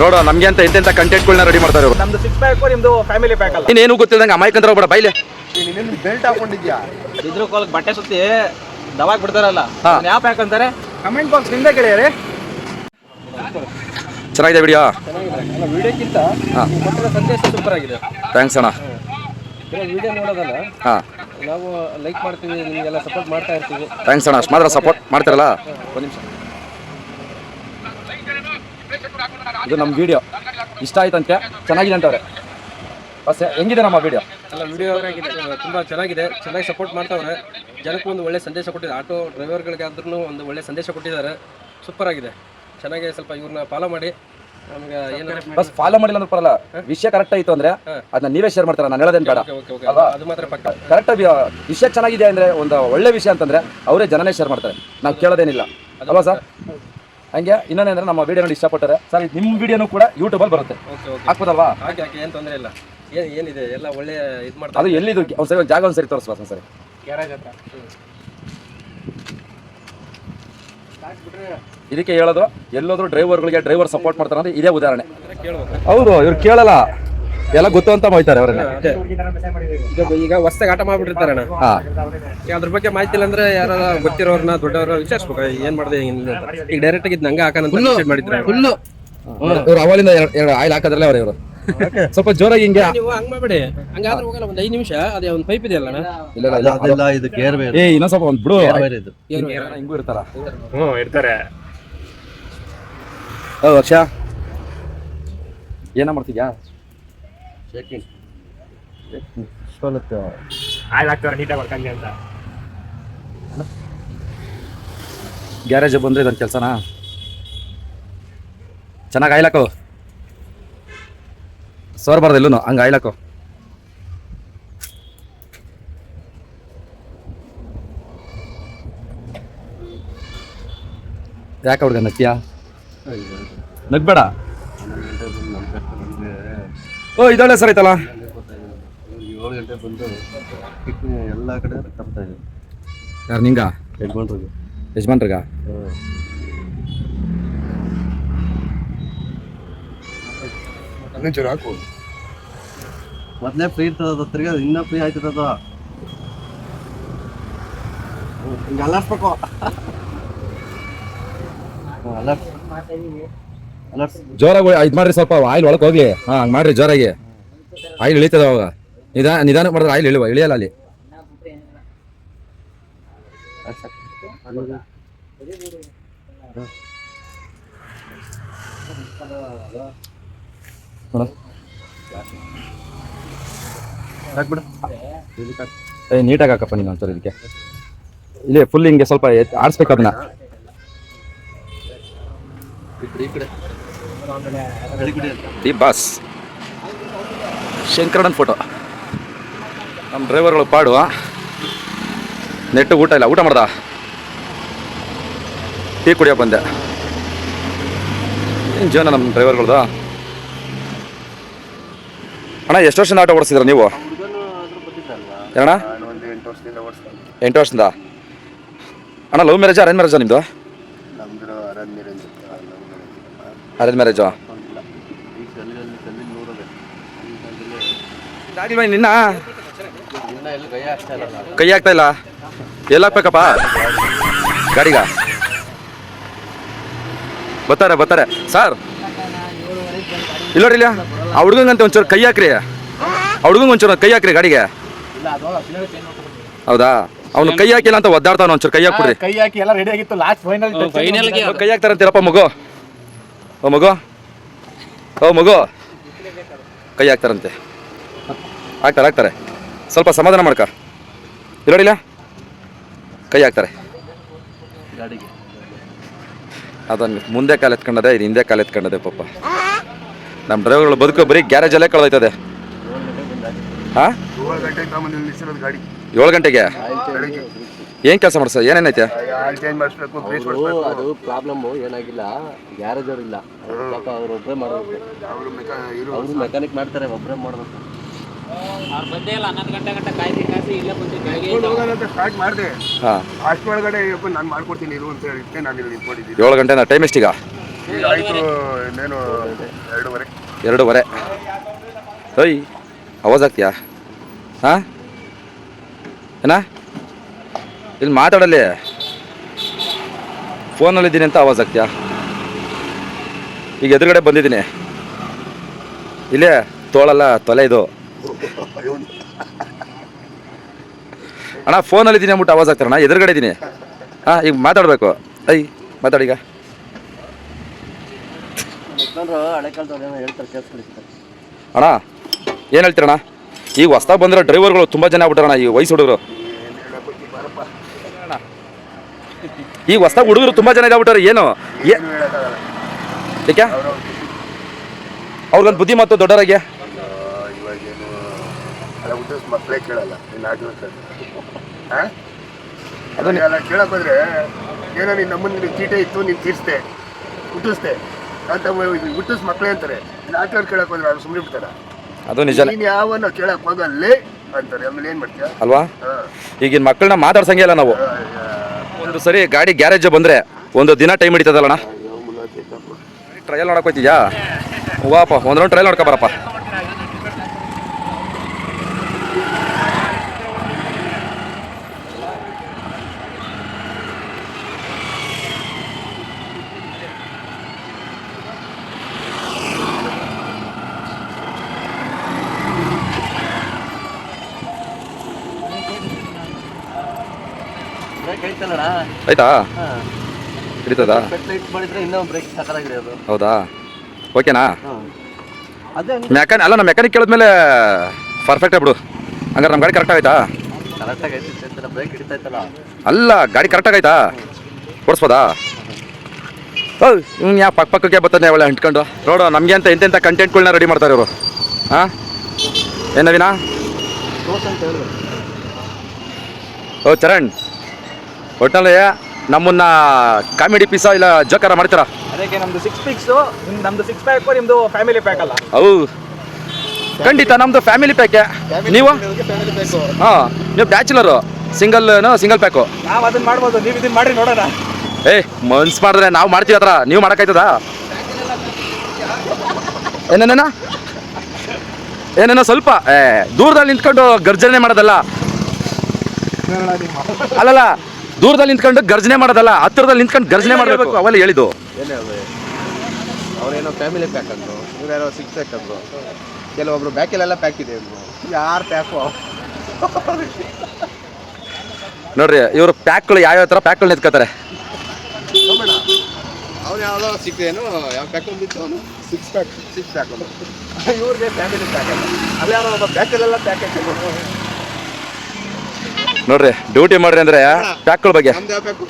ನೋಡು ನಮ್ಗೆ ಅಂತ ಎಂತೆಂತ ಕಂಟೆಂಟ್ಗಳನ್ನ ರೆಡಿ ಮಾಡ್ತಾರೆ ಇವರು ನಮ್ದು ಸಿಕ್ಸ್ ಪ್ಯಾಕ್ ನಿಮ್ದು ಫ್ಯಾಮಿಲಿ ಪ್ಯಾಕ್ ಅಲ್ಲ. ಇನ್ನೇನು ಗೊತ್ತಿಲ್ಲದಂಗೆ ಅಮಾಯಕಂದ್ರ ಹೋಗ್ಬೇಡ ಬೈಲೆ. ಬೆಲ್ಟ್ ಹಾಕೊಂಡಿದ್ಯಾ? ಇದ್ರ ಕೋಲಕ್ಕೆ ಬಟ್ಟೆ ಸುತ್ತಿ ದವಾಗ್ ಬಿಡ್ತಾರಲ್ಲ. ನಾನು ಯಾವ ಪ್ಯಾಕ್ ಅಂತಾರೆ? ಕಮೆಂಟ್ ಬಾಕ್ಸ್ನಿಂದ ಕೇಳಿರಿ ಚೆನ್ನಾಗಿದೆ ವಿಡಿಯೋ ವಿಡಿಯೋಕ್ಕಿಂತ ಸಂದೇಶ ಸೂಪರ್ ಆಗಿದೆ. ಥ್ಯಾಂಕ್ಸ್ ಅಣ್ಣ. ವಿಡಿಯೋ ನೋಡೋದಲ್ಲ ಹಾಂ. ನಾವು ಲೈಕ್ ಮಾಡ್ತೀವಿ ನಿಮಗೆಲ್ಲ ಸಪೋರ್ಟ್ ಮಾಡ್ತಾ ಇರ್ತೀವಿ. ಥ್ಯಾಂಕ್ಸ್ ಅಣ್ಣ. ಅಷ್ಟು ಮಾತ್ರ ಸಪೋರ್ಟ್ ಮಾಡ್ತಿರಲ್ಲ? ಒಂದು ನಿಮಿಷ ಇದು ನಮ್ಮ ವಿಡಿಯೋ ಇಷ್ಟ ಆಯ್ತಂತೆ? ಚೆನ್ನಾಗಿದೆ ಅಂತವ್ರೆ. ಬಸ್ ಹೆಂಗಿದೆ ನಮ್ಮ ವಿಡಿಯೋ ಅಲ್ಲ ವಿಡಿಯೋ ತುಂಬ ಚೆನ್ನಾಗಿದೆ. ಚೆನ್ನಾಗಿ ಸಪೋರ್ಟ್ ಮಾಡ್ತಾವ್ರೆ. ಜನಕ್ಕೂ ಒಂದು ಒಳ್ಳೆ ಸಂದೇಶ ಕೊಟ್ಟಿದ್ದಾರೆ. ಆಟೋ ಡ್ರೈವರ್ಗಳಿಗಾದ್ರೂ ಒಂದು ಒಳ್ಳೆ ಸಂದೇಶ ಕೊಟ್ಟಿದ್ದಾರೆ. ಸೂಪರ್ ಆಗಿದೆ. ಚೆನ್ನಾಗಿ ಸ್ವಲ್ಪ ಇವ್ರನ್ನ ಫಾಲೋ ಮಾಡಿ. ನಮ್ಗೆ ಬಸ್ ಫಾಲೋ ಮಾಡಿಲ್ಲ ಅಂದ್ರೆ ಪರಲ್ಲ ವಿಷಯ ಕರೆಕ್ಟ್ ಆಯ್ತು ಅಂದ್ರೆ ಅದನ್ನ ನೀವೇ ಶೇರ್ ಮಾಡ್ತಾರೆ? ನಾನು ಹೇಳೋದೇನು ಬೇಡ. ಓಕೆ ಓಕೆ ಅಲ್ವಾ? ಅದು ಮಾತ್ರ ಪಕ್ಕ. ಕರೆಕ್ಟ್ ವಿಷಯ ಚೆನ್ನಾಗಿದೆ ಅಂದ್ರೆ ಒಂದು ಒಳ್ಳೆ ವಿಷಯ ಅಂತಂದ್ರೆ ಅವರೇ ಜನನೇ ಶೇರ್ ಮಾಡ್ತಾರೆ. ನಾವು ಕೇಳೋದೇನಿಲ್ಲ. ಅಲ್ವಾ ಸರ್ ಹಂಗೆ ಇನ್ನೊಂದೇಂದ್ರೆ ನಮ್ಮ ವಿಡಿಯೋ ನೋಡಿ ಇಷ್ಟಪಟ್ಟರೆ ಸರ್ ನಿಮ್ಮ ವಿಡಿಯೋನು ಕೂಡ ಯೂಟ್ಯೂಬಲ್ಲಿ ಬರುತ್ತೆ. ಓಕೆ ಓಕೆ ಹಾಕ್ಬೋದಲ್ವಾ? ಹಾಗೆ ಹಾಗೆ ಏನು ತೊಂದರೆ ಇಲ್ಲ. ಏನು ಏನಿದೆ? ಎಲ್ಲ ಒಳ್ಳೆ ಇದು ಮಾಡ್ತಾರೆ ಅದು ಎಲ್ಲಿದು? ಒಂದು ಸರಿ ಜಾಗ ಒಂದು ಸರಿ ಒಂದ್ಸರಿ ಗ್ಯಾರೇಜ್ ಹತ್ರ. ಇದಕ್ಕೆ ಹೇಳೋದು ಎಲ್ಲೋದ್ರು ಡ್ರೈವರ್ಗಳಿಗೆ ಡ್ರೈವರ್ ಸಪೋರ್ಟ್ ಮಾಡ್ತಾರೆ ಅಂದ್ರೆ ಇದೇ ಉದಾಹರಣೆ. ಹೌದು ಇವ್ರು ಕೇಳಲ್ಲ. ಎಲ್ಲ ಗೊತ್ತು ಅಂತ ಹೋಯ್ತಾರೆ ಅವ್ರನ್ನ ಈಗ ಈಗ ಹೊಸ್ದಾಗಿ ಆಟ ಮಾಡ್ಬಿಟ್ಟಿರ್ತಾರೆ ಅಣ್ಣ. ಹಾ. ಅದ್ರ ಬಗ್ಗೆ ಮಾಹಿತಿ ಇಲ್ಲ ಅಂದ್ರೆ ಯಾರ ಗೊತ್ತಿರೋರ್ನ ದೊಡ್ಡವ್ರ ವಿಚಾರಿಸ್ಬೇಕು. ಏನ್ ಮಾಡಿದೆ ಏನಿಲ್ಲ ಅಂತ. ಈಗ ಡೈರೆಕ್ಟ್ ಆಗಿ ನಂಗೆ ಹಾಕೋಣ ಅಂತ decide ಮಾಡಿದ್ರೆ ಫುಲ್ಲು ಇವ್ರು ಅವಲಿಂದ ಎರಡು ಆಯಿಲ್ ಹಾಕದ್ರಲ್ಲೇ ಅವ್ರ ಇವರು. ಸ್ವಲ್ಪ ಜೋರಾಗಿ ಹಿಂಗೆ ನೀವು ಹಂಗ್ ಮಾಡ್ಬೇಡಿ. ಹಂಗಾದ್ರೆ ಹೋಗಲ್ಲ ಒಂದ್ ಐದ್ ನಿಮಿಷ. ಅದೇ ಒಂದ್ ಪೈಪ್ ಇದೆಯಲ್ಲ ಅಣ್ಣ? ಇಲ್ಲ ಇಲ್ಲ, ಇಲ್ಲ. ಅದೆಲ್ಲ ಇದು ಕೇರ್ ಬೇರೆ. ಏ ಇನ್ನೊಂದ್ ಸ್ವಲ್ಪ ಒಂದ್ ಬಿಡು. ಬೇರೆ ಇದು. ಹಿಂಗೂ ಇರ್ತಾರ. ಹ್ಞೂ ಇರ್ತಾರೆ. ಹೌದು ಅಕ್ಷ ಏನ ಮಾಡ್ತಿದ್ಯಾ? ಶೇಕಿಂಗ್ ಆಯ್ತು ಆಗ್ತಾರೆ ನೀಟಾಗಿ ಅಂತ. ಗ್ಯಾರೇಜ್ ಬಂದ್ರೆ ಇದೊಂದು ಕೆಲಸನಾ? ಚೆನ್ನಾಗಿ ಆಯಿಲ್ ಸೋರ್ ಸೋರ್ಬಾರ್ದು ಎಲ್ಲೂ ಹಂಗೆ ಆಯಿಲ್ ಹಾಕೋ ಯಾಕೆ ಹುಡ್ಗ ನಕ್ಕಿಯಾ ನಗ್ಬೇಡ. ಓ ಇದೊಳ್ಳೆ ಸರ್ ಐತಲ್ಲ ಏಳು ಗಂಟೆ ಬಂದು ಕಿಡ್ನಿ ಎಲ್ಲ ಕಡೆ ಕಟ್ತಾ ಇದೆ. ಯಾರು ನಿಂಗ? ಯಜಮಾನ್ರಿಗೆ. ಯಜಮಾನ್ರಿಗ? ಮೊದಲೇ ಫ್ರೀ ಇರ್ತದ ತಿರ್ಗಾ ಇನ್ನೂ ಫ್ರೀ ಆಯ್ತದ ಹಿಂಗೆ ಅಲ್ಲಾಡ್ಸ್ಬೇಕು. ಅಲರ್ಟ್ ಜೋರಾಗಿ ಇದು ಮಾಡ್ರಿ ಸ್ವಲ್ಪ ಆಯಿಲ್ ಒಳಗೆ ಹೋಗ್ಲಿ. ಹಾಂ ಹಂಗೆ ಮಾಡ್ರಿ ಜೋರಾಗಿ. ಆಯಿಲ್ ಇಳಿತದ ಅವಾಗ. ನಿಧಾನ ನಿಧಾನ ಮಾಡಿದ್ರೆ ಆಯಿಲ್ ಇಳಿವ ಇಳಿಯಲ್ಲ ಅಲ್ಲಿ. ಏ ನೀಟಾಗಿ ಹಾಕಪ್ಪ ನೀನು ಒಂಚೂರು ಇದಕ್ಕೆ. ಇಲ್ಲಿ ಫುಲ್ ಹಿಂಗೆ ಸ್ವಲ್ಪ ಆಡಿಸ್ಬೇಕು ಅದನ್ನ. The boss. ಶಂಕರಣ್ಣನ ಫೋಟೋ ನಮ್ಮ ಡ್ರೈವರ್ಗಳು ಪಾಡು ನೆಟ್ಟು ಊಟ ಇಲ್ಲ ಊಟ ಮಾಡ್ದ? ಟೀ ಕುಡಿಯೋ ಬಂದೆ. ಏನು ಜೀವನ ನಮ್ಮ ಡ್ರೈವರ್ಗಳ್ದ ಅಣ್ಣ ಎಷ್ಟು ವರ್ಷದಿಂದ ಆಟೋ ಓಡಿಸಿದ್ರ ನೀವು? ಏನಣ್ಣ? ಎಂಟು ವರ್ಷದಿಂದ. ಅಣ್ಣ ಲವ್ ಮ್ಯಾರೇಜಾ ಅರೇಂಜ್ ಮ್ಯಾರೇಜಾ ನಿಮ್ಮದು ನಮ್ದು ಅರಣ್ಯ ರೇಂಜ್ ಅರೇಂಜ್ ಮ್ಯಾರೇಜಾ ಇಲ್ಲ ಈ ಕಲ್ಲಲ್ಲಿ ಕಲ್ಲಿನ ನೂರದೆ ಈ ಕಲ್ಲಲ್ಲಿ ಮ್ಯಾರೇಜ್? ನಿನ್ನ? ಕೈ ಆಗ್ತಾ ಇಲ್ಲ? ಎಲ್ಲ ಹಾಕ್ಬೇಕಪ್ಪ? ಗಾಡಿಗ? ಬರ್ತಾರೆ ಬರ್ತಾರೆ. ಸರ್ ಇಲ್ಲ ನೋಡಿ ಇಲ್ಲ. ಆ ಹುಡುಗಂಗಂತ ಒಂಚೂರು ಕೈ ಹಾಕ್ರಿ. ಆ ಹುಡುಗಂಗೆ ಒಂಚೂರು ಕೈ ಹಾಕ್ರಿ ಗಾಡಿಗೆ. ಹೌದಾ? ಅವ್ನು ಕೈ ಹಾಕಿಲ್ಲ ಅಂತ ಒದ್ದಾಡ್ತಾವ ಒಂಚೂರು ಕೈ ಹಾಕ್ಬಿಡ್ರಿ. ಕೈ ಹಾಕಿ ಎಲ್ಲ ರೆಡಿ ಆಗಿತ್ತು ಲಾಸ್ಟ್ ಫೈನಲ್ ಕೈ ಹಾಕ್ತಾರಂತೀರಪ್ಪ ಮಗು? ಓ ಮಗು. ಓ ಮಗು. ಕೈ ಹಾಕ್ತಾರಂತೆ. ಹಾಕ್ತಾರೆ ಹಾಕ್ತಾರೆ. ಸ್ವಲ್ಪ ಸಮಾಧಾನ ಮಾಡ್ಕ. ಇಲ್ಲ ನೋಡಿಲ್ಲ? ಕೈ ಹಾಕ್ತಾರೆ. ಗಾಡಿಗೆ. ಅದನ್ನು ಮುಂದೆ ಕಾಲು ಎತ್ಕೊಂಡದೆ ಇದು ಹಿಂದೆ ಕಾಲು ಎತ್ಕೊಂಡದೆ ಪಾಪ. ನಮ್ಮ ಡ್ರೈವರ್ಗಳು ಬದುಕು ಬರೀ ಗ್ಯಾರೇಜಲ್ಲೇ ಕಳೆದೋಯ್ತದೆ. ಹಾಂ? ಏಳು ಗಂಟೆಗೆ ಏನು ಕೆಲಸ ಮಾಡ್ಸ ಏನೇನೈತೆ ಆಯಿಲ್ ಚೇಂಜ್ ಮಾಡಿಸ್ಬೇಕು ಅದು ಪ್ರಾಬ್ಲಮ್ ಏನಾಗಿಲ್ಲ ಗ್ಯಾರೇಜ್ ಅವ್ರು ಇಲ್ಲ. ಅವರು ಪಾಪ ಅವ್ರು ಒಬ್ಬರೇ ಮಾಡಬೇಕು. ಅವರು ಅವರು ಮೆಕ್ಯಾನಿಕ್ ಮಾಡ್ತಾರೆ ಒಬ್ಬರೇ ಮಾಡಬೇಕು. ಸ್ಟಾರ್ಟ್ ಮಾಡಿದೆ. ಹಾಂ. ನಾನು ಮಾಡ್ಕೊಡ್ತೀನಿ ಇರು ಅಂತ ಹೇಳಿದ್ದೆ ನಾನು ಇಲ್ಲಿ ನಿಂತ್ಕೊಂಡಿದ್ದೀನಿ ಏಳು ಗಂಟೆ ಟೈಮ್ ಎಷ್ಟೀಗ? ಈಗ ಆಯಿತು ಇನ್ನೇನು ಎರಡೂವರೆ. ಎರಡೂವರೆ. ಓಯ್ ಅವಾಜ್ ಆಗ್ತೀಯಾ ಹಾ? ಏನ? ಇಲ್ಲಿ ಮಾತಾಡಲಿ. ಫೋನಲ್ಲಿದ್ದೀನಿ ಅಂತ ಆವಾಜ್ ಆಗ್ತೀಯಾ ಈಗ ಎದುರುಗಡೆ ಬಂದಿದ್ದೀನಿ. ಇಲ್ಲೇ ತೋಳಲ್ಲ ತೊಲೆ ಇದು. ಅಣ್ಣ ಫೋನಲ್ಲಿದ್ದೀನಿ ಅಂದ್ಬಿಟ್ಟು ಆವಾಜ್ ಆಗ್ತಾರಣ್ಣ ಎದುರುಗಡೆ ಇದ್ದೀನಿ ಹಾಂ ಈಗ ಮಾತಾಡಬೇಕು. ಐ ಮಾತಾಡೀಗ ಅಣ್ಣ ಏನು ಹೇಳ್ತೀರಣ್ಣ? ಈಗ ಹೊಸ್ದಾಗ ಬಂದಿರೋ ಡ್ರೈವರ್ಗಳು ತುಂಬ ಜನ ಆಗ್ಬಿಟ್ಟಾರಣ್ಣ ಈ ವಯಸ್ಸು ಹುಡುಗರು. ಈಗ ಹೊಸ ಹುಡುಗರು ತುಂಬಾ ಜನ ಇದಾಗ್ಬಿಟ್ಟಾರೆ ಏನು? ಏಕೆ? ಅವರು ಅವ್ರಿಗೊಂದು ಬುದ್ಧಿ ಮತ್ತು ದೊಡ್ಡವರಾಗೆ ಮಕ್ಕಳೇ ಕೇಳಲ್ಲ ಅದನ್ನೆಲ್ಲ ಕೇಳಕ್ ಹೋದ್ರೆ ಏನೋ ನೀನು ನಮ್ಮನ್ನ ನಿನ್ ಚೀಟೆ ಇತ್ತು ನೀನು ತೀರಿಸ್ದೆ ಹುಟ್ಟಿಸ್ದೆ. ಅಂತ ಹುಟ್ಟಿಸ್ ಮಕ್ಕಳೇ ಅಂತಾರೆ. ಇನ್ನು ಆಟೋ ಕೇಳಕ್ ಹೋದ್ರೆ ಅವ್ರು ಸುಮ್ಮನೆ ಬಿಡ್ತಾರ? ಅದು ನಿಜ ನೀನು ಯಾವನ್ನ ಕೇಳಕ್ ಹೋಗಲ್ಲೇ ಅಂತಾರೆ. ಆಮೇಲೆ ಏನು ಮಾಡ್ತೀಯ? ಅಲ್ವಾ? ಈಗಿನ ಮಕ್ಕಳನ್ನ ಮಾತಾಡ್ಸಂಗೆ ಇಲ್ಲ ನಾವು. ಒಂದು ಸರಿ ಗಾಡಿ ಗ್ಯಾರೇಜ್ ಬಂದರೆ ಒಂದು ದಿನ ಟೈಮ್ ಹಿಡಿತದಲ್ಲಣ್ಣ? ಟ್ರಯಲ್ ನೋಡಕ್ ಹೋಯ್ತಿದ್ಯಾ? ವಾಪ ಒಂದು ರೌಂಡ್ ಟ್ರಯಲ್ ನೋಡ್ಕೊ ಆಯ್ತಾ? ಹಿಡಿತದಾ? ಇಟ್ಟು ಮಾಡಿದ್ರೆ ಇನ್ನೂ ಬ್ರೇಕ್ ಸಕ್ಕರಾಗಿದೆ ಅದು. ಹೌದಾ? ಓಕೆನಾ? ಅದೇ ಅಲ್ಲ ನಮ್ಮ ಮೆಕ್ಯಾನಿಕ್ ಕೇಳಿದ್ಮೇಲೆ ಪರ್ಫೆಕ್ಟ್ ಬಿಡು. ಹಂಗಾರೆ ನಮ್ಮ ಗಾಡಿ ಕರೆಕ್ಟ್ ಆಯ್ತಾ ಕರೆಕ್ಟಾಗಿ ಬ್ರೇಕ್ ಹಿಡಿತಾ ಇತ್ತಲ್ಲ. ಅಲ್ಲ ಗಾಡಿ ಕರೆಕ್ಟ್ ಆಯ್ತಾ ಓಡಿಸ್ಬೋದಾ? ಹೌದು ಇವ್ನು ಯಾ ಪಕ್ಕ ಪಕ್ಕಕ್ಕೆ ಬರ್ತಾನೆ ಒಳ್ಳೆ ಅಂಟ್ಕೊಂಡು. ನೋಡು ನಮಗೆ ಅಂತ ಎಂತೆಂಥ ಕಂಟೆಂಟ್ಗಳನ್ನ ರೆಡಿ ಮಾಡ್ತಾರೆ ಇವರು. ಹಾಂ? ಏನು ನವೀನಾ? ಓ ಚರಣ್. ಒಟ್ಟಿನಲ್ಲಿ ನಮ್ಮನ್ನ ಕಾಮಿಡಿ ಪೀಸ ಇಲ್ಲ ಜೋಕಾರ ಮಾಡ್ತೀರಾ? ಅದಕ್ಕೆ ನಮ್ದು ಸಿಕ್ಸ್ ಪಿಕ್ಸು ನಮ್ದು ಸಿಕ್ಸ್ ಪ್ಯಾಕ್ ನಿಮ್ದು ಫ್ಯಾಮಿಲಿ ಪ್ಯಾಕ್ ಅಲ್ಲ? ಅವು ಖಂಡಿತ ನಮ್ಮದು ಫ್ಯಾಮಿಲಿ ಪ್ಯಾಕೆ ನೀವು? ಹಾಂ ನೀವು ಬ್ಯಾಚುಲರು ಸಿಂಗಲ್ ಸಿಂಗಲ್ ಪ್ಯಾಕು ನಾವು ಅದನ್ನ ಮಾಡ್ಬೋದು ನೀವು ಇದನ್ನ ಮಾಡ್ರಿ ನೋಡೋಣ. ಏ ಮನ್ಸ್ ಮಾಡಿದ್ರೆ ನಾವು ಮಾಡ್ತೀವಿ ಹತ್ರ ನೀವು ಮಾಡೋಕ್ಕಾಯ್ತದ? ಏನೇನ ಏನೇನೋ ಸ್ವಲ್ಪ ಏ ದೂರದಲ್ಲಿ ನಿಂತ್ಕೊಂಡು ಗರ್ಜನೆ ಮಾಡೋದಲ್ಲ. ಅಲ್ಲಲ್ಲ ದೂರದಲ್ಲಿ ನಿಂತ್ಕೊಂಡು ಗರ್ಜನೆ ಮಾಡೋದಲ್ಲ ಹತ್ತಿರದಲ್ಲಿ ನಿಂತ್ಕೊಂಡು ಗರ್ಜನೆ ಮಾಡಬೇಕು. ಅವೆಲ್ಲ ಹೇಳಿದ್ದು. ಏನೇ ಅವರೇನೋ ಫ್ಯಾಮಿಲಿ ಪ್ಯಾಕ್ ಅಂದರು ಇವರೇನೋ ಸಿಕ್ಸ್ ಪ್ಯಾಕ್ ಅಂದರು. ಕೆಲವೊಬ್ರು ಬ್ಯಾಕಲ್ಲೆಲ್ಲ ಪ್ಯಾಕ್ ಇದೆ ಅಂದರು. ಯಾರು ಪ್ಯಾಕು ನೋಡ್ರಿ ಇವರು ಪ್ಯಾಕ್ಗಳು ಯಾವ್ಯಾವ ಥರ ಪ್ಯಾಕ್ಗಳು ನಿಂತ್ಕೋತಾರೆ? ಅವನು ಯಾವುದೋ ಸಿಕ್ಕೇನು ಯಾವ ಪ್ಯಾಕ್ ಬಂದಿತ್ತು ಅವನು? ಸಿಕ್ಸ್ ಪ್ಯಾಕ್ ಸಿಕ್ಸ್ ಪ್ಯಾಕ್ ಒಂದು. ಇವ್ರಿಗೆ ಫ್ಯಾಮಿಲಿ ಪ್ಯಾಕ್ ಅಲ್ಲ. ಅಲ್ಲಿ ಯಾರೋ ಒಬ್ಬ ಬ್ಯಾಕಲ್ಲೆಲ್ಲ ಪ್ಯಾಕ್ ಹಾಕಿದ್ರು. ನೋಡ್ರಿ ಡ್ಯೂಟಿ ಮಾಡ್ರಿ ಅಂದ್ರೆ ಪ್ಯಾಕ್ಗಳ ಬಗ್ಗೆ. ನಮ್ದು ಯಾವ ಪ್ಯಾಕು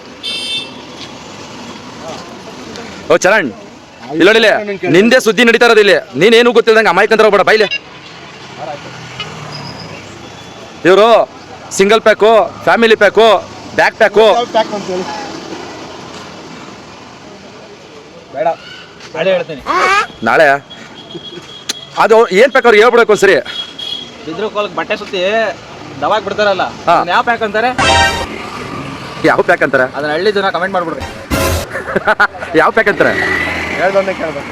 ಓ ಚರಣ್. ಇಲ್ಲ ನೋಡಿಲ್ಲ ನಿಂದೇ ಸುದ್ದಿ ನಡೀತಾ ಇರೋದು ಇಲ್ಲಿ. ನೀನೇನು ಗೊತ್ತಿಲ್ದಂಗೆ ಅಂತ ಹೋಗ್ಬೇಡ ಬೈಲೆ ಇವರು single pack family pack back pack ಯಾವ ಅಂತ ಹೇಳಿ. ಬೇಡ. ನಾಳೆ ಹೇಳ್ತೀನಿ. ನಾಳೆ? ಅದು ಏನ್ ಪ್ಯಾಕ್ ಅವ್ರಿಗೆ ಹೇಳ್ಬಿಡಕ್ಕೊಂದ್ಸರಿ ಒಂದ್ಸರಿ? ಬಟ್ಟೆ ಸುತ್ತಿ ದವಾಗ್ ಬಿಡ್ತಾರಲ್ಲ ಹಾ. ಅದನ್ನ ಯಾವ ಪ್ಯಾಕ್ ಅಂತಾರೆ? ಯಾವ ಪ್ಯಾಕ್ ಅಂತಾರೆ? ಅದನ್ನ ಹಳ್ಳಿ ಜನ ಕಮೆಂಟ್ ಮಾಡ್ಬಿಡ್ರಿ. ಯಾವ ಪ್ಯಾಕ್ ಅಂತಾರೆ? ಹೇಳ್ದೊಂದೇ ಕೇಳ್ಬೇಕು.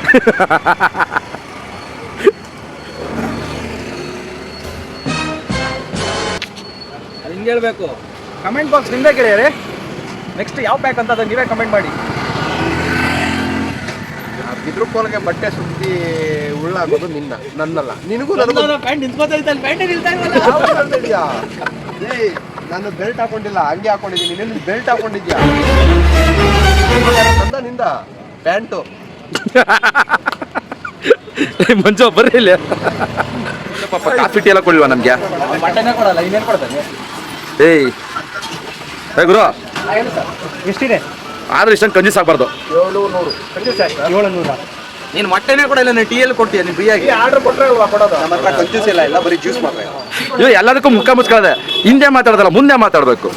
ಅದು ಹಿಂಗೆ ಹೇಳ್ಬೇಕು. ಕಮೆಂಟ್ ಬಾಕ್ಸ್ ನಿಮ್ದೇ ಕೇಳಿರಿ ನೆಕ್ಸ್ಟ್ ಯಾವ ಪ್ಯಾಕ್ ಅಂತ ಅದನ್ನ ನೀವೇ ಕಮೆಂಟ್ ಮಾಡಿ. ಕೋಲ್ಗೆ ಬಟ್ಟೆ ಸುತ್ತಿ ಉಳ್ಳಾಗೋದು ನಿನ್ನ ನನ್ನಲ್ಲ. ನಿನಗೂ ನನಗೂ. ಪ್ಯಾಂಟ್ ನಿಂತ್ಕೋತೈತಲ್ಲ ಪ್ಯಾಂಟ್ ಯಾವಾಗ ಅಂತಿದ್ಯಾ? ಏಯ್ ನಾನು ಬೆಲ್ಟ್ ಹಾಕೊಂಡಿಲ್ಲ ಹಂಗೆ ಹಾಕೊಂಡಿದ್ದೀನಿ. ನೀನು ಬೆಲ್ಟ್ ಹಾಕೊಂಡಿದ್ಯಾ? ನಂದ ನಿಂದ? ಪ್ಯಾಂಟು. ಮಂಜು ಬರ್ರಿ ಇಲ್ಲ. ಪಾಪ ಕಾಫಿ ಟೀ ಎಲ್ಲ ಕೊಡ್ಲಿಲ್ವಾ ನಮಗೆ? ಬಟ್ಟೆನೇ ಕೊಡಲ್ಲ ಇನ್ನೇನು ಕೊಡ್ತಾನೆ ಏಯ್. ಏ ಗುರು. ಎಷ್ಟಿದೆ? ಆದ್ರೆ ಇಷ್ಟೊಂದು ಕಂಜೂಸ್ ಆಗಬಾರ್ದು. ಏಳು ನೂರು ಏಳು ನೂರ ನೀನು ಮೊಟ್ಟೆನೇ ಕೊಡಲ್ಲ ನೀನು ಟೀ ಎಲ್ಲಿ ಕೊಡ್ತೀಯ ನೀನು ಫ್ರೀಯಾಗಿ ಆರ್ಡರ್ ಕೊಟ್ಟರೆ ಕೊಡೋದು? ನಮ್ಮ ಹತ್ರ ಕಂಜೂಸ್ ಇಲ್ಲ ಎಲ್ಲ ಬರೀ ಜ್ಯೂಸ್ ಮಾತ್ರ. ಇವ್ರು ಎಲ್ಲದಕ್ಕೂ ಮುಖ ಮುಚ್ಕೊಳ್ಳದೆ ಹಿಂದೆ ಮಾತಾಡೋದಲ್ಲ ಮುಂದೆ ಮಾತಾಡಬೇಕು.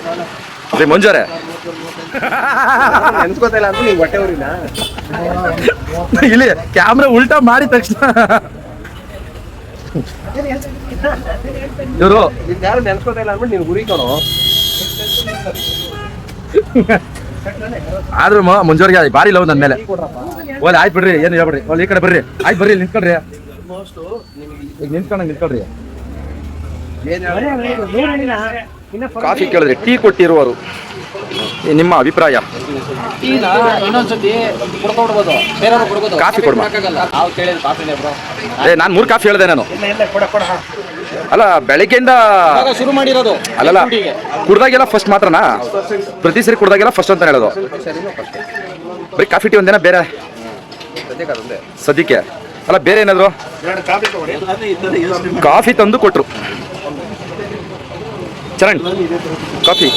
ರೀ ಮಂಜಾರೆ. ಇಲ್ಲ ಅಂದ್ರೆ ನೀವು ಹೊಟ್ಟೆ ಇಲ್ಲಿ ಕ್ಯಾಮ್ರಾ ಉಲ್ಟಾ ಮಾಡಿದ ತಕ್ಷಣ. ಇವರು ನಿನ್ ಯಾರು ನೆನ್ಸ್ಕೊತಾ ಇಲ್ಲ ಅಂದ್ಬಿಟ್ಟು ಗುರಿ ಉರಿಕೋಣ. ಆದ್ರೂ ಮುಂಜಾನೆ ಭಾರಿ ಲವ್ ನನ್ನ ಮೇಲೆ ಓಲಿ, ಆಯ್ತು ಬಿಡ್ರಿ, ಏನು ಹೇಳ್ಬಿಡ್ರಿ. ಓಲಿ, ಈ ಕಡೆ ಬರ್ರಿ. ಆಯ್ತು ಬರ್ರಿ, ನಿಂತ್ಕೊಳ್ರಿ. ಈಗ ನಿಂತ್ಕೊಂಡಂಗೆ ನಿಂತ್ಕೊಳ್ರಿ. ಕಾಫಿ ಕೇಳಿದ್ರೆ, ಟೀ ಕೊಟ್ಟಿರುವರು. ನಿಮ್ಮ ಅಭಿಪ್ರಾಯ? ಕಾಫಿ ಕೊಡ್ಬೇಕು ಏ, ನಾನು ಮೂರು ಕಾಫಿ ಹೇಳಿದೆ ನಾನು. ಅಲ್ಲ ಬೆಳಗ್ಗೆಯಿಂದ ಶುರು ಮಾಡಿರೋದು ಅಲ್ಲಲ್ಲ ಕುಡ್ದಾಗೆಲ್ಲ ಫಸ್ಟ್ ಮಾತ್ರನಾ? ಪ್ರತಿ ಸರಿ ಕುಡ್ದಾಗೆಲ್ಲ ಫಸ್ಟ್ ಅಂತ ಹೇಳೋದು. ಬರೀ ಕಾಫಿ ಟೀ ಒಂದೇನಾ ಬೇರೆ? ಸದ್ಯಕ್ಕೆ. ಅಲ್ಲ ಬೇರೆ ಏನಾದ್ರು? ಕಾಫಿ ತಂದು ಕೊಟ್ರು. ಚರಣ್ ಕಾಫಿ.